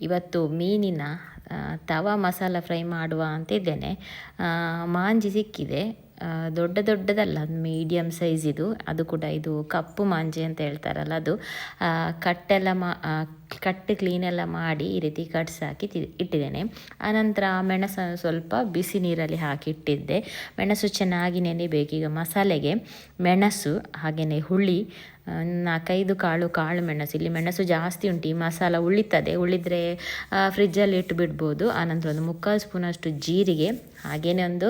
ಇವತ್ತು ಮೀನಿನ ತವಾ ಮಸಾಲ ಫ್ರೈ ಮಾಡುವ ಅಂತಿದ್ದೇನೆ. ಇದ್ದೇನೆ ಮಾಂಜಿ ಸಿಕ್ಕಿದೆ. ದೊಡ್ಡ ದೊಡ್ಡದಲ್ಲ ಮೀಡಿಯಮ್ ಇದು. ಅದು ಕೂಡ ಇದು ಕಪ್ಪು ಮಾಂಜಿ ಅಂತ ಹೇಳ್ತಾರಲ್ಲ ಅದು. ಕಟ್ಟೆಲ್ಲ ಮಾ ಕಟ್ಟು ಕ್ಲೀನೆಲ್ಲ ಮಾಡಿ ಈ ರೀತಿ ಕಟ್ಸ್ ಹಾಕಿ ಇಟ್ಟಿದ್ದೇನೆ. ಆನಂತರ ಮೆಣಸನ್ನು ಸ್ವಲ್ಪ ಬಿಸಿ ನೀರಲ್ಲಿ ಹಾಕಿ ಇಟ್ಟಿದ್ದೆ. ಮೆಣಸು ಚೆನ್ನಾಗಿ ನೆನೆಬೇಕು ಈಗ ಮಸಾಲೆಗೆ. ಮೆಣಸು, ಹಾಗೆಯೇ ಹುಳಿ ನಾಲ್ಕೈದು ಕಾಳು ಕಾಳು ಮೆಣಸು, ಇಲ್ಲಿ ಮೆಣಸು ಜಾಸ್ತಿ ಉಂಟು. ಈ ಮಸಾಲ ಉಳಿತದೆ. ಉಳಿದರೆ ಫ್ರಿಜ್ಜಲ್ಲಿ ಇಟ್ಟು ಬಿಡ್ಬೋದು ಆನಂತರ ಒಂದು ಮುಕ್ಕಾಲು ಸ್ಪೂನಷ್ಟು ಜೀರಿಗೆ ಹಾಗೆಯೇ ಒಂದು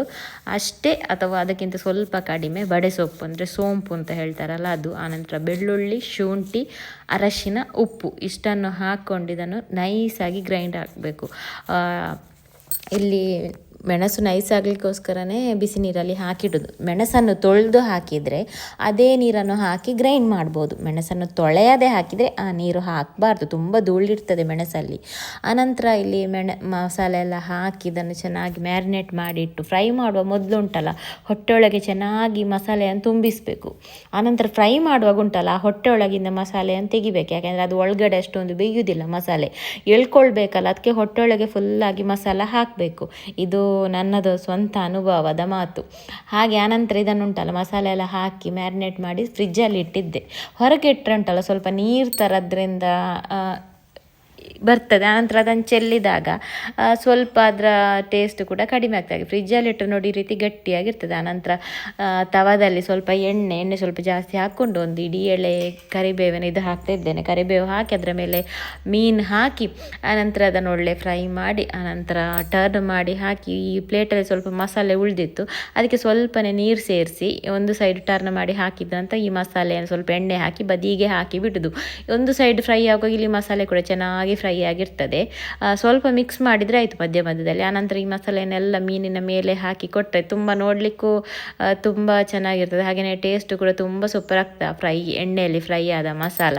ಅಷ್ಟೇ, ಅಥವಾ ಅದಕ್ಕಿಂತ ಸ್ವಲ್ಪ ಕಡಿಮೆ ಬಡೆ ಸೊಪ್ಪು, ಅಂದರೆ ಸೋಂಪು ಅಂತ ಹೇಳ್ತಾರಲ್ಲ ಅದು. ಆನಂತರ ಬೆಳ್ಳುಳ್ಳಿ, ಶುಂಠಿ, ಅರಶಿನ, ಉಪ್ಪು ಇಷ್ಟನ್ನು ಹಾಕ್ಕೊಂಡು ಇದನ್ನು ನೈಸಾಗಿ ಗ್ರೈಂಡ್ ಹಾಕಬೇಕು. ಇಲ್ಲಿ ಮೆಣಸು ನೈಸ್ ಆಗಲಿಕ್ಕೋಸ್ಕರನೇ ಬಿಸಿ ನೀರಲ್ಲಿ ಹಾಕಿಡೋದು. ಮೆಣಸನ್ನು ತೊಳೆದು ಹಾಕಿದರೆ ಅದೇ ನೀರನ್ನು ಹಾಕಿ ಗ್ರೈಂಡ್ ಮಾಡ್ಬೋದು. ಮೆಣಸನ್ನು ತೊಳೆಯದೆ ಹಾಕಿದರೆ ಆ ನೀರು ಹಾಕಬಾರ್ದು. ತುಂಬ ಧೂಳಿರ್ತದೆ ಮೆಣಸಲ್ಲಿ. ಆನಂತರ ಇಲ್ಲಿ ಮೆಣ, ಮಸಾಲೆ ಎಲ್ಲ ಹಾಕಿ ಇದನ್ನು ಚೆನ್ನಾಗಿ ಮ್ಯಾರಿನೇಟ್ ಮಾಡಿಟ್ಟು ಫ್ರೈ ಮಾಡುವ ಮೊದಲು ಉಂಟಲ್ಲ, ಹೊಟ್ಟೆಯೊಳಗೆ ಚೆನ್ನಾಗಿ ಮಸಾಲೆಯನ್ನು ತುಂಬಿಸಬೇಕು. ಆನಂತರ ಫ್ರೈ ಮಾಡುವಾಗ ಉಂಟಲ್ಲ, ಆ ಹೊಟ್ಟೆ ಒಳಗಿಂದ ಮಸಾಲೆಯನ್ನು ತೆಗಿಬೇಕು. ಯಾಕೆಂದರೆ ಅದು ಒಳಗಡೆ ಅಷ್ಟೊಂದು ಬೇಯುವುದಿಲ್ಲ ಮಸಾಲೆ. ಎಳ್ಕೊಳ್ಬೇಕಲ್ಲ, ಅದಕ್ಕೆ ಹೊಟ್ಟೆಯೊಳಗೆ ಫುಲ್ಲಾಗಿ ಮಸಾಲ ಹಾಕಬೇಕು. ಇದು ನನ್ನದು ಸ್ವಂತ ಅನುಭವದ ಮಾತು. ಹಾಗೆ ಆನಂತರ ಇದನ್ನು ಉಂಟಲ್ಲ ಮಸಾಲೆ ಎಲ್ಲ ಹಾಕಿ ಮ್ಯಾರಿನೇಟ್ ಮಾಡಿ ಫ್ರಿಜ್ಜಲ್ಲಿ ಇಟ್ಟಿದ್ದೆ. ಹೊರಗೆ ಇಟ್ಟರೆ ಉಂಟಲ್ಲ ಸ್ವಲ್ಪ ನೀರು ಥರದ್ರಿಂದ ಬರ್ತದೆ. ಆನಂತರ ಅದನ್ನು ಚೆಲ್ಲಿದಾಗ ಸ್ವಲ್ಪ ಅದರ ಟೇಸ್ಟ್ ಕೂಡ ಕಡಿಮೆ ಆಗ್ತದೆ. ಫ್ರಿಜ್ಜಲ್ಲಿ ಇಟ್ಟರೆ ನೋಡಿ ಈ ರೀತಿ ಗಟ್ಟಿಯಾಗಿರ್ತದೆ. ಆನಂತರ ತವದಲ್ಲಿ ಸ್ವಲ್ಪ ಎಣ್ಣೆ ಎಣ್ಣೆ ಸ್ವಲ್ಪ ಜಾಸ್ತಿ ಹಾಕ್ಕೊಂಡು ಒಂದು ಇಡೀ ಎಳೆ ಕರಿಬೇವಿನ ಇದು ಹಾಕ್ತಾ ಇದ್ದೇನೆ. ಕರಿಬೇವು ಹಾಕಿ ಅದರ ಮೇಲೆ ಮೀನು ಹಾಕಿ ಆನಂತರ ಅದನ್ನು ಒಳ್ಳೆ ಫ್ರೈ ಮಾಡಿ ಆನಂತರ ಟರ್ನ್ ಮಾಡಿ ಹಾಕಿ, ಈ ಪ್ಲೇಟಲ್ಲಿ ಸ್ವಲ್ಪ ಮಸಾಲೆ ಉಳಿದಿತ್ತು. ಅದಕ್ಕೆ ಸ್ವಲ್ಪನೇ ನೀರು ಸೇರಿಸಿ ಒಂದು ಸೈಡ್ ಟರ್ನ್ ಮಾಡಿ ಹಾಕಿದ್ದಂತ ಈ ಮಸಾಲೆಯನ್ನು ಸ್ವಲ್ಪ ಎಣ್ಣೆ ಹಾಕಿ, ಬದಿಗೆ ಹಾಕಿ ಬಿಡುದು. ಒಂದು ಸೈಡ್ ಫ್ರೈ ಆಗುವಾಗ ಇಲ್ಲಿ ಮಸಾಲೆ ಕೂಡ ಚೆನ್ನಾಗಿ ಫ್ರೈ ಆಗಿರ್ತದೆ. ಸ್ವಲ್ಪ ಮಿಕ್ಸ್ ಮಾಡಿದರೆ ಆಯಿತು ಮಧ್ಯ ಮಧ್ಯದಲ್ಲಿ. ಆನಂತರ ಈ ಮಸಾಲೆನೆಲ್ಲ ಮೀನಿನ ಮೇಲೆ ಹಾಕಿ ಕೊಟ್ಟರೆ ತುಂಬ ನೋಡಲಿಕ್ಕೂ ತುಂಬ ಚೆನ್ನಾಗಿರ್ತದೆ. ಹಾಗೆಯೇ ಟೇಸ್ಟ್ ಕೂಡ ತುಂಬ ಸೂಪರ್ ಆಗ್ತದೆ ಫ್ರೈ ಎಣ್ಣೆಯಲ್ಲಿ ಫ್ರೈ ಆದ ಮಸಾಲ.